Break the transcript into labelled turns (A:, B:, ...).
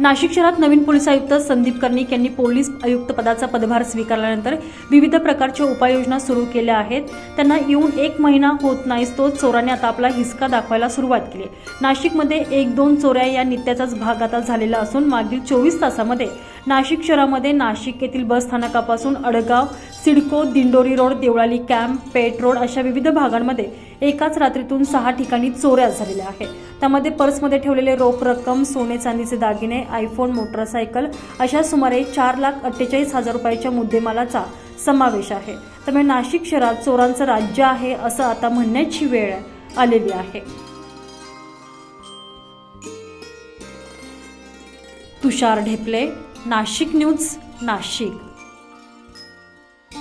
A: नाशिक शहरात नवीन पोलीस आयुक्त संदीप कर्णिक यांनी पोलीस आयुक्त पदाचा पदभार स्वीकारल्यानंतर विविध प्रकारच्या उपाययोजना सुरू केल्या आहेत. त्यांना येऊन एक महिना होत नाहीच तो चोराने आता आपला हिसका दाखवायला सुरुवात केली. नाशिकमध्ये एक दोन चोऱ्या या नित्याचाच भाग आता झालेला असून मागील चोवीस तासामध्ये नाशिक शहरामध्ये नाशिक येथील बस स्थानकापासून Adgaon CIDCO Dindori road Deolali camp Peth road अशा विविध भागांमध्ये एकाच रात्रीतून सहा ठिकाणी चोऱ्या झालेल्या आहेत. त्यामध्ये पर्समध्ये ठेवलेले रोख रक्कम सोने चांदीचे दागिने आयफोन मोटरसायकल अशा सुमारे चार लाख अठ्ठेचाळीस हजार रुपयाच्या मुद्देमालाचा समावेश आहे. त्यामुळे नाशिक शहरात चोरांचं राज्य आहे असं आता म्हणण्याची वेळ आलेली आहे. तुषार ढेपले नाशिक न्यूज नाशिक.